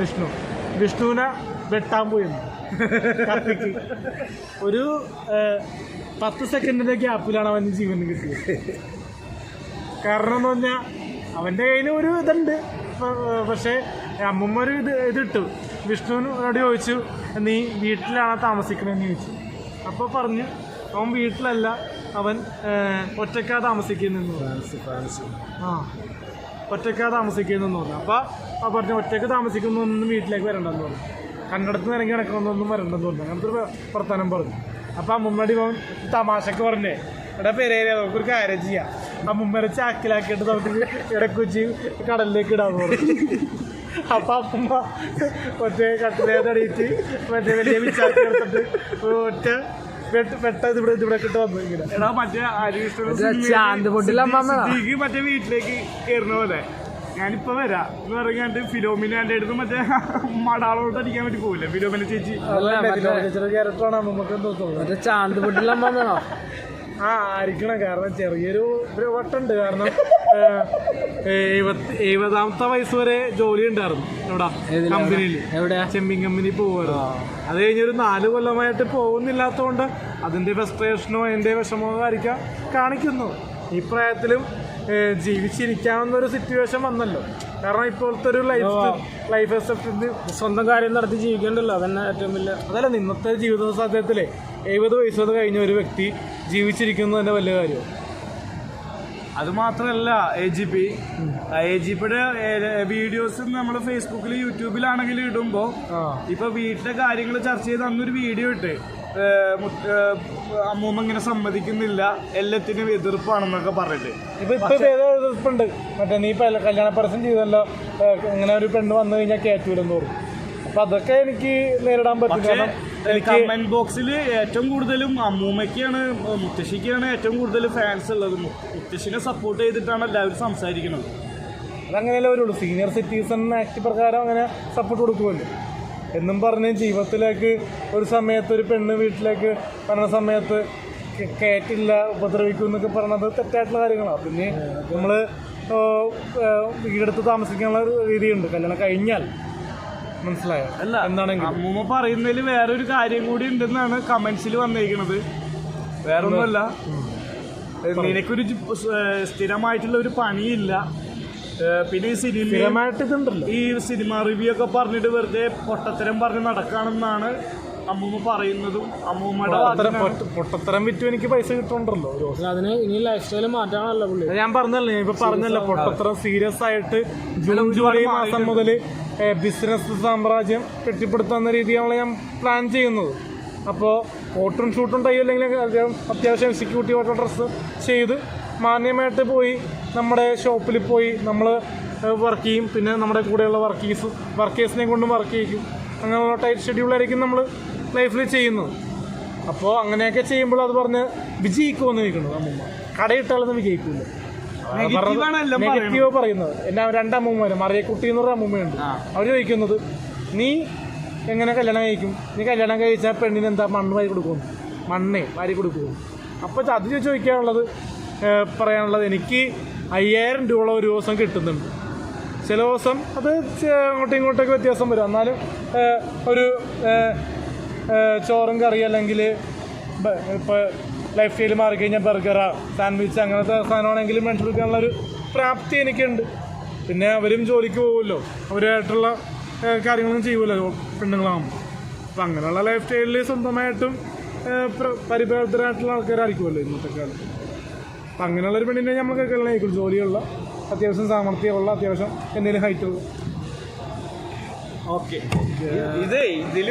വിഷ്ണു. വിഷ്ണുവിനെ വെട്ടാൻ പോയിരുന്നു കത്തിക്ക്. ഒരു പത്ത് സെക്കൻഡിന്റെ ഗ്യാപ്പിലാണ് അവന് ജീവൻ കിട്ടിയത്. കാരണം എന്ന് പറഞ്ഞാൽ അവന്റെ കയ്യിൽ ഒരു ഇതുണ്ട്. പക്ഷേ അമ്മമ്മ ഒരു ഇത് ഇതിട്ടു. വിഷ്ണുവിനോട് ചോദിച്ചു നീ വീട്ടിലാണ് താമസിക്കണമെന്ന് ചോദിച്ചു. അപ്പോൾ പറഞ്ഞു അവൻ വീട്ടിലല്ല. അവൻ ഒറ്റക്കാ താമസിക്കുന്നെന്ന് പറഞ്ഞു ആ. ഒറ്റക്കാ താമസിക്കുന്നതെന്ന് പറഞ്ഞു അപ്പോൾ ആ പറഞ്ഞു ഒറ്റയ്ക്ക് താമസിക്കുന്നൊന്നും വീട്ടിലേക്ക് വരണ്ടെന്ന് പറഞ്ഞു കണ്ണടത്ത് നിന്ന് ഇറങ്ങി കിടക്കണമെന്നൊന്നും വരണ്ടെന്ന് പറഞ്ഞു അങ്ങനത്തെ ഒരു വർത്തമാനം പറഞ്ഞു. അപ്പോൾ മുമ്മടി അവൻ തമാശക്ക് പറഞ്ഞേ ഇവിടെ പെരേരെ നമുക്കൊരു കാര്യം ചെയ്യാം. അമ്മമ്മരെ ചാക്കിലാക്കിയിട്ട് നമുക്ക് ഇടക്കുച്ചി കടലിലേക്ക് ഇടാന്ന് പറഞ്ഞു. അപ്പം അപ്പമ്മ ഒറ്റ കട്ടിലേതടിയിട്ട് മറ്റേ വലിയ വിചാരിച്ചെടുത്തിട്ട് ഒറ്റ വെട്ട് പെട്ട ഇവിടെ ഇവിടെ കിട്ട് വന്നു ഇങ്ങനെ. എടാ മറ്റേ വീട്ടിലേക്ക് കയറുന്ന പോലെ. ഞാനിപ്പോ വരാം. എന്ന് പറഞ്ഞാണ്ട് ഫിലോമിനാന്റെ അടുത്ത് മറ്റേ മടാളോട്ട് അടിക്കാൻ വേണ്ടി പോവില്ല? ഫിലോമിന ചേച്ചി? ക്യാരക്ടറാണ് നമുക്ക് തോന്നുന്നത് ചാന്ത് പൊട്ടിലെ അമ്മമ്മയാണോ? ആ ആയിരിക്കണം. കാരണം ചെറിയൊരു ഒരു വട്ടുണ്ട് കാരണം എഴുപതാമത്തെ വയസ്സ് വരെ ജോലി ഉണ്ടായിരുന്നു. എവിടെ? കമ്പനിയിൽ. എവിടെയാ? ചെമ്മിൻ കമ്പനി പോകുമായിരുന്നു അത് കഴിഞ്ഞൊരു നാല് കൊല്ലമായിട്ട് പോകുന്നില്ലാത്തതുകൊണ്ട് അതിന്റെ ഫ്രസ്ട്രേഷനോ അതിന്റെ വിഷമോ ആയിരിക്കാം കാണിക്കുന്നു. ഈ പ്രായത്തിലും ജീവിച്ചിരിക്കാവുന്ന ഒരു സിറ്റുവേഷൻ വന്നല്ലോ. കാരണം ഇപ്പോഴത്തെ ഒരു ലൈഫ് ലൈഫ് സ്വന്തം കാര്യം നടത്തി ജീവിക്കേണ്ടല്ലോ. അതന്നെ ഏറ്റവും വലിയ അതല്ല ഇന്നത്തെ ജീവിത സാധ്യത്തിലെ എഴുപത് വയസ്സത് കഴിഞ്ഞ ഒരു വ്യക്തി ജീവിച്ചിരിക്കുന്നു തന്നെ വലിയ കാര്യമാണ് അത് മാത്രമല്ല A G P A G പിയുടെ വീഡിയോസ് നമ്മൾ ഫേസ്ബുക്കിൽ യൂട്യൂബിലാണെങ്കിൽ ഇടുമ്പോൾ ഇപ്പൊ വീട്ടിലെ കാര്യങ്ങൾ ചർച്ച ചെയ്ത് അന്നൊരു വീഡിയോ ഇട്ട് അമ്മൂമ്മ ഇങ്ങനെ സമ്മതിക്കുന്നില്ല എല്ലാത്തിനും എതിർപ്പാണെന്നൊക്കെ പറഞ്ഞിട്ട്. ഇപ്പൊ എതിർപ്പുണ്ട് മറ്റേ നീ കല്യാണ പരസ്യം ചെയ്തല്ലോ ഇങ്ങനെ ഒരു പെണ്ണ് വന്നു കഴിഞ്ഞാൽ കയറ്റൂലെന്ന് പറഞ്ഞു അപ്പൊ അതൊക്കെ എനിക്ക് നേരിടാൻ പറ്റും. കാരണം കമന്റ് ബോക്സിൽ ഏറ്റവും കൂടുതലും അമ്മൂമ്മയ്ക്കാണ് മുത്തശ്ശിക്കാണ് ഏറ്റവും കൂടുതൽ ഫാൻസ് ഉള്ളത്. മുത്തശ്ശിനെ സപ്പോർട്ട് ചെയ്തിട്ടാണ് എല്ലാവരും സംസാരിക്കുന്നത്. അതങ്ങനെയല്ലേ വരുള്ളൂ. സീനിയർ സിറ്റിസൺ ആക്ട് പ്രകാരം അങ്ങനെ സപ്പോർട്ട് കൊടുക്കുമല്ലോ. എന്നും പറഞ്ഞ് ജീവിതത്തിലേക്ക് ഒരു സമയത്ത് ഒരു പെണ്ണ് വീട്ടിലേക്ക് പറഞ്ഞ സമയത്ത് കയറ്റില്ല ഉപദ്രവിക്കും എന്നൊക്കെ പറഞ്ഞത് തെറ്റായിട്ടുള്ള കാര്യങ്ങളാണ് പിന്നെ നമ്മൾ വീടെടുത്ത് താമസിക്കാനുള്ള ഒരു രീതിയുണ്ട്. കല്യാണം കഴിഞ്ഞാൽ മനസ്സിലായോ? അല്ല എന്താണെങ്കിൽ അമ്മൂമ്മ പറയുന്നതിൽ വേറൊരു കാര്യം കൂടി ഉണ്ടെന്നാണ് കമന്റ്സിൽ വന്നിരിക്കുന്നത് വേറൊന്നുമല്ല. നിനക്കൊരു സ്ഥിരമായിട്ടുള്ള ഒരു പണിയില്ല. പിന്നെ ഈ സിനിമ ഈ സിനിമ റിവ്യൂ ഒക്കെ പറഞ്ഞിട്ട് വെറുതെ പൊട്ടത്തരം പറഞ്ഞ് നടക്കാണെന്നാണ് അമ്മൂമ്മ പറയുന്നതും അമ്മൂമ്മയുടെ പൊട്ടത്തരം വിറ്റു എനിക്ക് പൈസ കിട്ടുന്നുണ്ടല്ലോ അതിന് ഇനി ലൈഫ് സ്റ്റൈൽ മാറ്റാണല്ലോ പുള്ളി. ഞാൻ പറഞ്ഞല്ലോ ഞാൻ ഇപ്പൊ പറഞ്ഞല്ലോ പൊട്ടത്തരം സീരിയസ് ആയിട്ട് ജൂൺ ജൂലൈ മാസം മുതൽ ബിസിനസ് സാമ്രാജ്യം കെട്ടിപ്പടുത്താവുന്ന രീതിയാണ് ഞാൻ പ്ലാൻ ചെയ്യുന്നത്. അപ്പോൾ ഓട്ടും ഷൂട്ടും ടൈ അല്ലെങ്കിൽ അദ്ദേഹം അത്യാവശ്യം എക്സിക്യൂട്ടീവ് ആയിട്ടുള്ള ഡ്രസ്സ് ചെയ്ത് മാന്യമായിട്ട് പോയി നമ്മുടെ ഷോപ്പിൽ പോയി നമ്മൾ വർക്ക് ചെയ്യും. പിന്നെ നമ്മുടെ കൂടെയുള്ള വർക്കേഴ്സ് വർക്കേഴ്സിനെ കൊണ്ടും വർക്ക് ചെയ്യിക്കും. അങ്ങനെയുള്ള ടൈറ്റ് ഷെഡ്യൂളായിരിക്കും നമ്മൾ ലൈഫിൽ ചെയ്യുന്നത്. അപ്പോൾ അങ്ങനെയൊക്കെ ചെയ്യുമ്പോൾ അത് പറഞ്ഞ് വിജയിക്കുമെന്ന് ചോദിക്കുന്നത് അമ്മൂമ്മ. കടയിട്ടാലൊന്നും വിജയിക്കില്ല നെഗറ്റീവ് പറയുന്നത്. രണ്ടാം രണ്ടമ്മൂമ്മര് മറിയക്കുട്ടി എന്ന് പറഞ്ഞ അമ്മൂമ്മയുണ്ട് അവർ ചോദിക്കുന്നത് നീ എങ്ങനെ കല്യാണം കഴിക്കും? നീ കല്യാണം കഴിച്ചാൽ പെണ്ണിന് എന്താ മണ്ണ് വാരി കൊടുക്കും മണ്ണേ വാരി കൊടുക്കും അപ്പോൾ അത് ചോദിക്കാനുള്ളത് പറയാനുള്ളത് എനിക്ക് അയ്യായിരം രൂപ ഒരു ദിവസം കിട്ടുന്നുണ്ട്. ചില ദിവസം അത് അങ്ങോട്ടും ഇങ്ങോട്ടൊക്കെ വ്യത്യാസം വരും. എന്നാലും ഒരു ചോറും കറി അല്ലെങ്കിൽ ഇപ്പോൾ ലൈഫ് സ്റ്റൈൽ മാറിക്കഴിഞ്ഞാൽ ബർഗറാ സാൻഡ്വിച്ച് അങ്ങനത്തെ സാധനമാണെങ്കിലും ഒരു പ്രാപ്തി എനിക്കുണ്ട്. പിന്നെ അവരും ജോലിക്ക് പോകുമല്ലോ അവരായിട്ടുള്ള കാര്യങ്ങളൊന്നും ചെയ്യുമല്ലോ പെണ്ണുങ്ങളാകുമ്പോൾ അപ്പം അങ്ങനെയുള്ള ലൈഫ് സ്റ്റൈലിൽ സ്വന്തമായിട്ടും ഏഹ്, പ്ര- പരിഭ്രാന്തരായിട്ടുള്ള ആൾക്കാരായിരിക്കുമല്ലോ ഇന്നത്തെ കാലത്ത്. അപ്പം അങ്ങനെയുള്ളൊരു പെണ്ണിനെ നമ്മൾ കല്യാണം ജോലിയുള്ള അത്യാവശ്യം സാമർഥ്യമുള്ള അത്യാവശ്യം എന്തെങ്കിലും ഹൈറ്റുള്ള ഓക്കെ ഇത് ഇതിൽ